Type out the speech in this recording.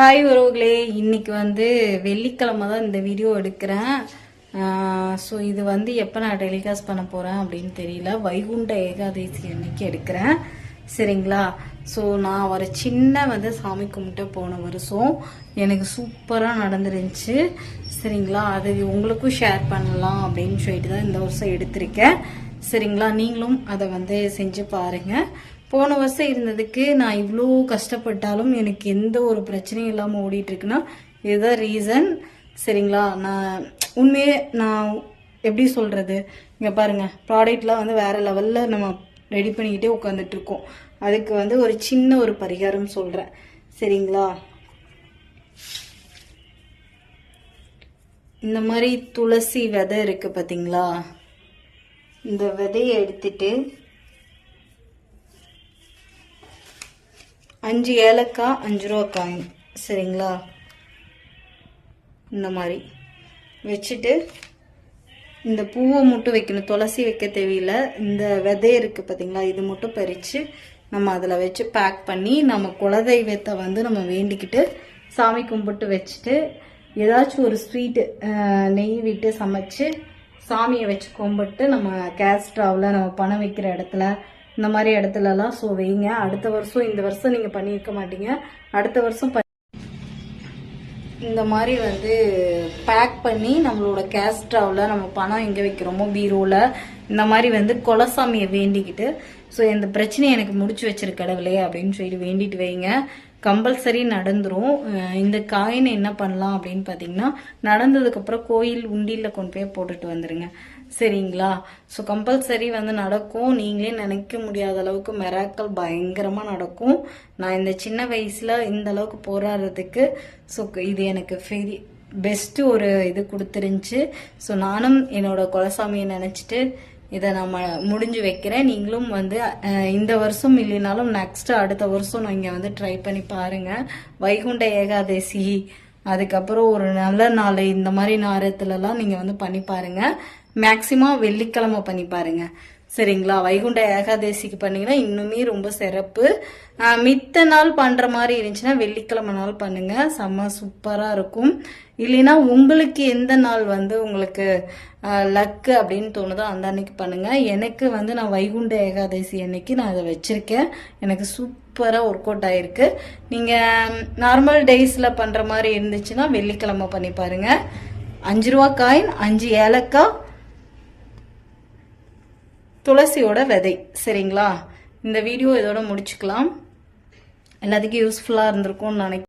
Hi உறவுகளே இன்னைக்கு வந்து வெள்ளிக்கிழமை தான் இந்த வீடியோ எடுக்கிறேன். ஸோ இது வந்து எப்போ நான் டெலிகாஸ்ட் பண்ண போகிறேன் அப்படின்னு தெரியல. வைகுண்ட ஏகாதசி அன்னைக்கு எடுக்கிறேன். சரிங்களா? ஸோ நான் ஒரு சின்ன வந்து சாமி கும்பிட்டு போன வருஷம் எனக்கு சூப்பராக நடந்துருந்துச்சு. சரிங்களா? அது உங்களுக்கும் ஷேர் பண்ணலாம் அப்படின்னு சொல்லிட்டு தான் இந்த வருஷம் எடுத்திருக்கேன். சரிங்களா? நீங்களும் அதை வந்து செஞ்சு பாருங்கள் போன வருஷம் இருந்ததுக்கு நான் இவ்வளோ கஷ்டப்பட்டாலும் எனக்கு எந்த ஒரு பிரச்சனையும் இல்லாமல் ஓடிட்டுருக்குன்னா இதுதான் ரீசன் சரிங்களா? நான் உண்மையே நான் எப்படி சொல்கிறது இங்கே பாருங்கள் ப்ராடக்ட்லாம் வந்து வேறு லெவலில் நம்ம ரெடி பண்ணிக்கிட்டே உட்காந்துட்ருக்கோம் அதுக்கு வந்து ஒரு சின்ன ஒரு பரிகாரம் சொல்கிறேன் சரிங்களா? இந்த மாதிரி துளசி விதை இருக்குது பார்த்தீங்களா இந்த விதையை எடுத்துட்டு அஞ்சு ஏலக்காய் அஞ்சு ரூபா காயின் சரிங்களா? இந்த மாதிரி. வச்சுட்டு இந்த பூவை மட்டும் வைக்கணும். துளசி வைக்க தேவையில்ல. இந்த விதை இருக்குது பார்த்தீங்களா இது மட்டும் பறித்து நம்ம அதில் வச்சு பேக் பண்ணி நம்ம குலதெய்வத்தை வந்து நம்ம வேண்டிக்கிட்டு சாமி கும்பிட்டு வச்சுட்டு ஏதாச்சும் ஒரு ஸ்வீட்டு நெய் விட்டு சமைச்சு சாமியை வச்சு கும்பிட்டு நம்ம கேஸ்ட்ராவில் நம்ம பணம் வைக்கிற இடத்துல இந்த மாதிரி இடத்துலலாம். ஸோ வைங்க. அடுத்த வருஷம் இந்த வருஷம் நீங்கள் பண்ணியிருக்க மாட்டீங்க. அடுத்த வருஷம் இந்த மாதிரி வந்து பேக் பண்ணி நம்மளோட கேஸ் ஸ்டவ்வில் நம்ம பணம் எங்கே வைக்கிறோமோ பீரோவில் இந்த மாதிரி வந்து குலசாமியை வேண்டிக்கிட்டு ஸோ இந்த பிரச்சனையை எனக்கு முடிச்சு வச்சிரு கடவுளே அப்படின்னு சொல்லிட்டு வேண்டிட்டு வைங்க. கம்பல்சரி நடந்துரும். இந்த காயினை என்ன பண்ணலாம் அப்படின்னு பார்த்தீங்கன்னா நடந்ததுக்கப்புறம் கோயில் உண்டியில் கொண்டு போய் போட்டுட்டு வந்துடுங்க சரிங்களா? ஸோ கம்பல்சரி வந்து நடக்கும். நீங்களே நினைக்க முடியாத அளவுக்கு மெராக்கள் பயங்கரமாக நடக்கும். நான் இந்த சின்ன வயசில் இந்த அளவுக்கு போராடுறதுக்கு ஸோ இது எனக்கு ஃபெரி பெஸ்ட்டு ஒரு இது கொடுத்துருந்துச்சு. ஸோ நானும் என்னோட குலசாமியை நினச்சிட்டு இதை நான் முடிஞ்சு வைக்கிறேன். நீங்களும் வந்து இந்த வருஷம் இல்லைனாலும் நெக்ஸ்ட் அடுத்த வருஷம் நீங்கள் வந்து ட்ரை பண்ணி பாருங்கள் வைகுண்ட ஏகாதசி அதுக்கப்புறம் ஒரு நல்ல நாள் இந்த மாதிரி நேரத்துலலாம் நீங்கள் வந்து பண்ணி பாருங்கள் மேக்சிமம் வெள்ளிக்கிழமை பண்ணி பாருங்க. சரிங்களா? வைகுண்ட ஏகாதசிக்கு பண்ணீங்கன்னா இன்னுமே ரொம்ப சிறப்பு. மித்த நாள் பண்ணுற மாதிரி இருந்துச்சுன்னா வெள்ளிக்கிழமை நாள் பண்ணுங்க. செம்ம சூப்பராக இருக்கும். இல்லைன்னா உங்களுக்கு எந்த நாள் வந்து உங்களுக்கு லக்கு அப்படின்னு தோணுதோ அந்த அன்னைக்கு பண்ணுங்க. எனக்கு வந்து நான் வைகுண்ட ஏகாதசி அன்னைக்கு நான் அதை வச்சிருக்கேன். எனக்கு சூப்பராக ஒர்க் அவுட் ஆயிருக்கு. நீங்கள் நார்மல் டேஸில் பண்ணுற மாதிரி இருந்துச்சுன்னா வெள்ளிக்கிழமை பண்ணி பாருங்கள் அஞ்சு ரூபா காயின் அஞ்சு ஏலக்காய் துளசியோட விதை சரிங்களா? இந்த வீடியோ இதோட முடிச்சுக்கலாம். எல்லாத்துக்கும் யூஸ்ஃபுல்லாக இருந்திருக்கும்னு நினைக்கிறேன்.